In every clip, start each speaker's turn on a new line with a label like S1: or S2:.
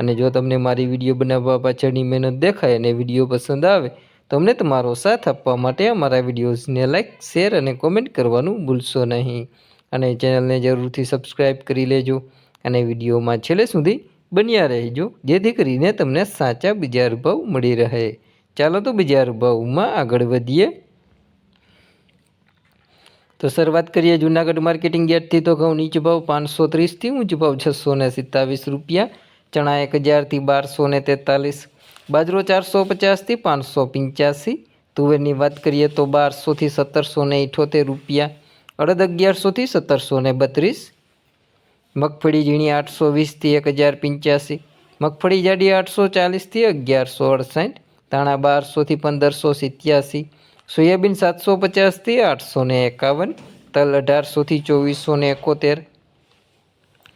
S1: અને જો તમને મારી વીડિયો બનાવવા પાછળની મહેનત દેખાય અને વીડિયો પસંદ આવે, તો અમને તમારો સાથ આપવા માટે અમારા વિડીયોઝને લાઇક શેર અને કોમેન્ટ કરવાનું ભૂલશો નહીં. અને ચેનલને જરૂરથી સબસ્ક્રાઈબ કરી લેજો અને વિડીયોમાં છેલ્લે સુધી બન્યા રહેજો, જેથી કરીને તમને સાચા બીજા ભાવ મળી રહે. ચાલો તો બીજા ભાવમાં આગળ વધીએ. તો શરૂઆત કરીએ જૂનાગઢ માર્કેટિંગ યાર્ડથી. તો ઘઉં નીચ ભાવ પાંચસો ત્રીસથી, ઊંચ ભાવ છસો સિત્તાવીસ રૂપિયા. ચણા એક હજારથી બારસો ને તેતાલીસ, બાજરો ચારસો પચાસથી પાંચસો પંચ્યાસી, તુવેરની વાત કરીએ તો બારસોથી સત્તરસો ને ઇઠોતેર રૂપિયા, અડદ અગિયારસોથી સત્તરસો ને બત્રીસ, મગફળી ઝીણી આઠસો વીસથી એક હજાર પંચ્યાસી, મગફળી જાડી આઠસો ચાલીસથી અગિયારસો અડસાઠ, ધાણા બારસોથી પંદરસો સિત્યાસી, સોયાબીન સાતસો પચાસથી આઠસો ને એકાવન, તલ અઢારસોથી ચોવીસો ને એકોતેર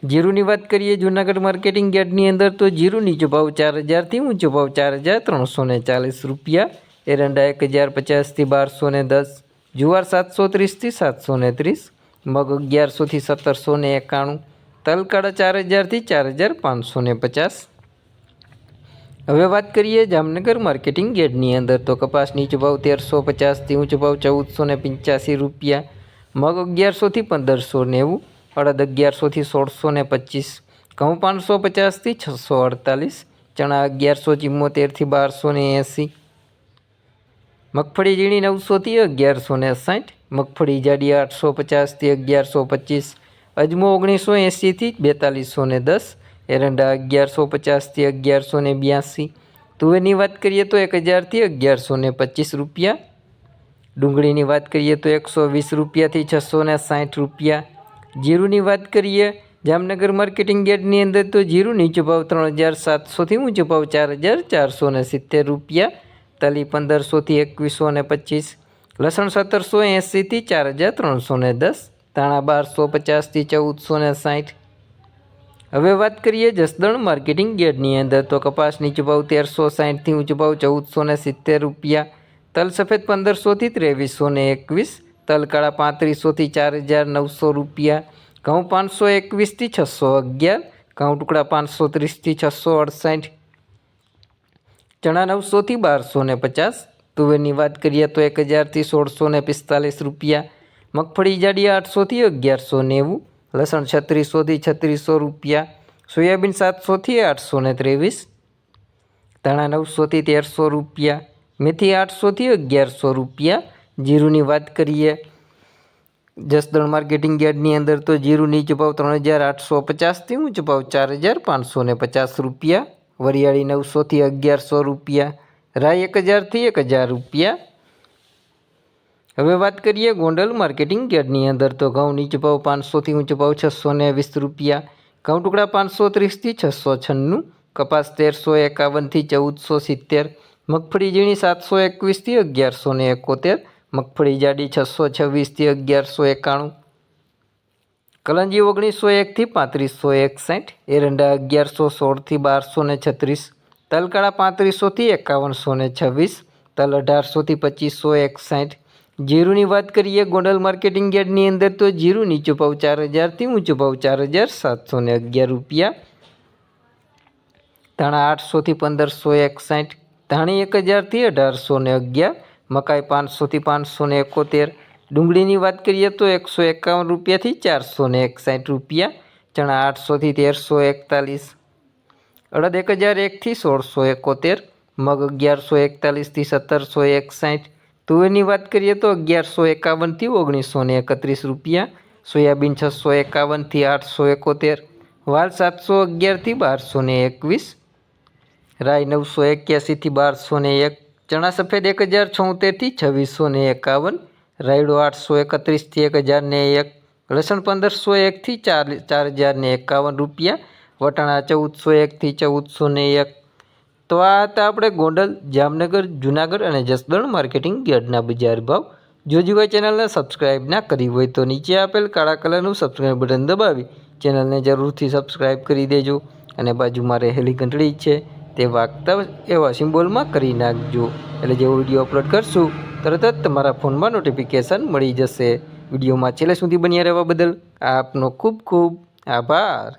S1: જીરુની વાત કરીએ, જૂનાગઢ માર્કેટિંગ યાર્ડની અંદર તો જીરું નીચો ભાવ ચાર હજારથી ઊંચો ભાવ ચાર હજાર ત્રણસો ને ચાલીસ રૂપિયા. એરંડા એક હજાર પચાસથી બારસો ને દસ, જુવાર સાતસો ત્રીસથી સાતસો ને ત્રીસ, મગ અગિયારસોથી સત્તરસો ને એકાણું, તલકાળા ચાર હજારથી ચાર હજાર પાંચસો ને પચાસ. હવે વાત કરીએ જામનગર માર્કેટિંગ યાર્ડની અંદર તો કપાસ નીચો ભાવ તેરસો પચાસથી ઊંચો ભાવ ચૌદસો ને પંચ્યાસી રૂપિયા, મગ અગિયારસોથી પંદરસો નેવું અડદ અગિયારસોથી સોળસો ને પચીસ, ઘઉં પાંચસો પચાસથી છસો અડતાલીસ, ચણા અગિયારસો ચિમ્મોતેરથી બારસો ને એંસી, મગફળી ઝીણી નવસોથી અગિયારસો ને સાઠ, મગફળી જાડી આઠસો પચાસથી અગિયારસો પચીસ, અજમો ઓગણીસો એંસીથી બેતાલીસો ને દસ, એરંડા અગિયારસો પચાસથી અગિયારસો ને બ્યાસી, તુવેરની વાત કરીએ તો એક હજારથી અગિયારસો ને પચીસ રૂપિયા, ડુંગળીની વાત કરીએ તો એકસો વીસ રૂપિયાથી છસો ને સાઠ રૂપિયા જીરુની વાત કરીએ, જામનગર માર્કેટિંગ યાર્ડની અંદર તો જીરું નીચો ભાવ ત્રણ હજાર સાતસોથી ઊંચો ભાવ ચાર હજાર ચારસો ને સિત્તેર રૂપિયા, તલી પંદરસોથી એકવીસો ને પચીસ, લસણ સત્તરસો એંસીથી ચાર હજાર ત્રણસો ને દસ તાણા બારસો પચાસથી ચૌદસો ને સાઠ. હવે વાત કરીએ જસદણ માર્કેટિંગ યાર્ડની અંદર તો કપાસ નીચો ભાવ તેરસો સાઠથી ઊંચો ભાવ ચૌદસો ને સિત્તેર રૂપિયા, તલ સફેદ પંદરસોથી ત્રેવીસો ને એકવીસ તલકાળા પાંત્રીસોથી ચાર હજાર નવસો રૂપિયા. ઘઉં પાંચસો એકવીસથી છસો અગિયાર. ઘઉં ટુકડા પાંચસો ત્રીસથી છસો અડસાઠ. ચણા નવસોથી બારસો ને પચાસ. તુવેરની વાત કરીએ તો એક હજારથી સોળસો ને પિસ્તાલીસ રૂપિયા. મગફળી જાડી આઠસોથી અગિયારસો નેવું. લસણ છત્રીસોથી છત્રીસો રૂપિયા. સોયાબીન સાતસોથી આઠસો ને ત્રેવીસ. ધાણા નવસોથી તેરસો રૂપિયા. મેથી આઠસોથી અગિયારસો રૂપિયા. જીરુની વાત કરીએ, જસદણ માર્કેટિંગ યાર્ડની અંદર તો જીરું નીચો ભાવ ત્રણ હજાર આઠસો પચાસથી ઊંચો ભાવ ચાર હજાર પાંચસો ને પચાસ રૂપિયા, વરિયાળી નવસોથી અગિયારસો રૂપિયા રાઈ એક હજારથી એક હજાર રૂપિયા. હવે વાત કરીએ ગોંડલ માર્કેટિંગ યાર્ડની અંદર તો ઘઉં નીચો ભાવ પાંચસોથી ઊંચો ભાવ છસો ને વીસ રૂપિયા, ઘઉં ટુકડા પાંચસો ત્રીસથી છસો છન્નું કપાસ તેરસો એકાવનથી ચૌદસો સિત્તેર, મગફળી ઝીણી સાતસો એકવીસથી અગિયારસો ને એકોતેર મગફળી જાડી છસો છવ્વીસથી અગિયારસો એકાણું. કલંજી ઓગણીસો એકથી પાંત્રીસો એકસાઠ. એરંડા અગિયારસો સોળથી બારસો ને છત્રીસ. તલકાળા પાંત્રીસોથી એકાવનસો ને છવ્વીસ. તલ અઢારસોથી પચીસો એકસાઠ. જીરુની વાત કરીએ ગોંડલ માર્કેટિંગ યાર્ડની અંદર તો જીરું નીચો ભાવ ચાર હજારથી ઊંચો ભાવ ચાર હજાર સાતસો ને અગિયાર રૂપિયા. ધાણા આઠસોથી પંદરસો એકસાઠ. ધાણી એક હજારથી અઢારસો ને અગિયાર. મકાઈ પાંચસોથી પાંચસો ને એકોતેર. ડુંગળીની વાત કરીએ તો એકસો એકાવન રૂપિયાથી ચારસો ને એકસાઠ રૂપિયા, ચણા આઠસોથી તેરસો એકતાલીસ. અડદ એક હજાર એકથી સોળસો એકોતેર, મગ અગિયારસો એકતાલીસથી સત્તરસો એકસાઠ. તુવેરની વાત કરીએ તો અગિયારસો એકાવનથી ઓગણીસો ને એકત્રીસ રૂપિયા, સોયાબીન છસો એકાવનથી આઠસો એકોતેર, વાલ સાતસો અગિયારથી બારસો એકવીસ રાય નવસો એક્યાસીથી બારસો ને એક ચણા સફેદ એક હજાર છોતેરથી છવ્વીસો ને એકાવન, રાયડો આઠસો એકત્રીસથી એક હજાર ને એક, લસણ પંદરસો એકથી ચાર ચાર હજાર ને એકાવન રૂપિયા, વટાણા ચૌદસો એકથી ચૌદસો ને એક. તો આ હતા આપણે ગોંડલ, જામનગર, જુનાગઢ અને જસદણ માર્કેટિંગ યાર્ડના બજાર ભાવ. જો કોઈ ચેનલને સબસ્ક્રાઇબ ના કરી હોય તો નીચે આપેલ કાળા કલરનું સબસ્ક્રાઇબ બટન દબાવી. ચેનલને જરૂરથી સબસ્ક્રાઇબ કરી દેજો. અને બાજુમાં રહેલી ઘંટડી છે. તે વાગતા એવા સિમ્બોલમાં કરી નાખજો. એટલે જેવો વીડિયો અપલોડ કરશું, તરત જ તમારા ફોનમાં નોટિફિકેશન મળી જશે. વિડીયોમાં છેલ્લે સુધી બન્યા રહેવા બદલ આપનો ખૂબ ખૂબ આભાર.